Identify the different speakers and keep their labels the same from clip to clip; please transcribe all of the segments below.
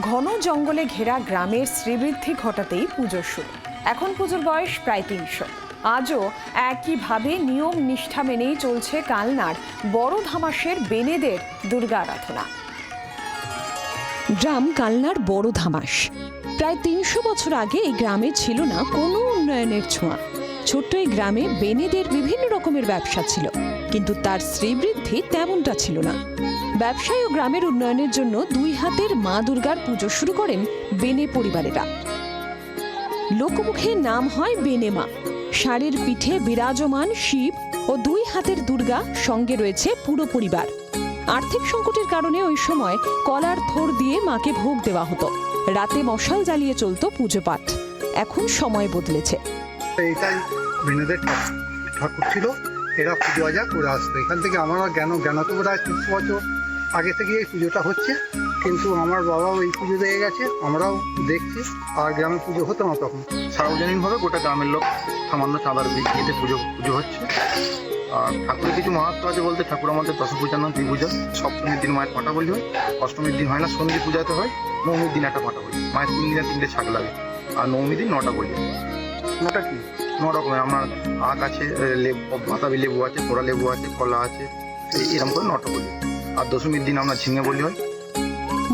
Speaker 1: ঘন জঙ্গলে ঘেরা গ্রামের শ্রীবৃদ্ধি ঘটাতেই পুজোর শুরু। এখন পুজোর বয়স প্রায় তিনশো। আজও একইভাবে নিয়ম নিষ্ঠা মেনেই চলছে কালনার বড় ধামাসের বেনেদের দুর্গা আরাধনা। গ্রাম কালনার বড় ধামাস। প্রায় তিনশো বছর আগে এই গ্রামে ছিল না কোনো উন্নয়নের ছোঁয়া। ছোট্ট এই গ্রামে বেনেদের বিভিন্ন রকমের ব্যবসা ছিল। কিন্তু তার শ্রীবৃদ্ধি তেমনটা ছিল না। ব্যবসায় ও গ্রামের উন্নয়নের জন্য দুই হাতের মা দুর্গার পুজো শুরু করেন বেনে পরিবারেরা। লোকমুখে নাম হয় বেনে মা। ষাঁড়ের পিঠে বিরাজমান শিব ও দুই হাতের দুর্গা সঙ্গে রয়েছে পুরো পরিবার। আর্থিক সংকটের কারণে ওই সময় কলার থোর দিয়ে মাকে ভোগ দেওয়া হতো। রাতে মশাল জ্বালিয়ে চলত পুজো পাঠ। এখন সময় বদলেছে।
Speaker 2: এটাই ঠাকুর ছিল। এরা পুজো আজা করে আসতো এখান থেকে আমার জ্ঞান জ্ঞান তো বোধ হয় তিনশো বছর আগে থেকে এই পুজোটা হচ্ছে। কিন্তু আমার বাবাও এই পুজো দিয়ে গেছে আমরাও দেখছি। আর গ্রামে পুজো হতো না তখন।
Speaker 3: সার্বজনীনভাবে গোটা গ্রামের লোক সামান্য চাঁদার ভিত্তিতে পুজো পুজো হচ্ছে। আর ঠাকুরের কিছু মাহাত্ম আছে বলতে ঠাকুর আমাদের দশ পূজা নয় দুই পূজা সপ্তমীর দিন মায়ের পাটা বলি হয়। অষ্টমীর দিন হয় না সন্ধি পূজাতে হয়। নবমীর দিন একটা পাটা বলি মায়ের তিন দিনে তিনটে ছাগ লাগে। আর নবমীর দিন নটা বলি
Speaker 2: ওটা কি?
Speaker 3: ন রকমের আপনার আখ আছে লেবু বাতাবি লেবু আছে পোড়া লেবু আছে, কলা আছে এরকম করে নটা বলি আর দশমীর দিন আমরা ঝিঙে বলি হয়।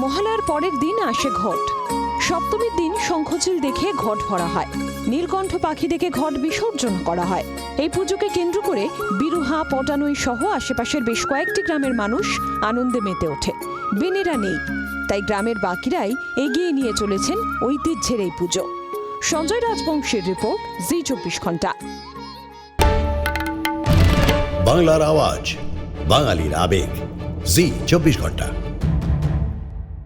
Speaker 1: মহালয়ার পরের দিন আসে ঘট। সপ্তমীর দিন শঙ্খচিল দেখে ঘট ভরা হয়। নীলকণ্ঠ পাখি দেখে ঘট বিসর্জন করা হয়। এই পুজোকে কেন্দ্র করে বিরুহা, পটানই সহ আশেপাশের বেশ কয়েকটি গ্রামের মানুষ আনন্দে মেতে ওঠে। বেনেরা নেই। তাই গ্রামের বাকিরাই এগিয়ে নিয়ে চলেছেন ঐতিহ্যের এই পুজো। সঞ্জয় রাজবংশের রিপোর্ট জি চব্বিশ ঘণ্টা।
Speaker 4: বাংলার আওয়াজ বাঙালির আবেগ জি চব্বিশ ঘণ্টা।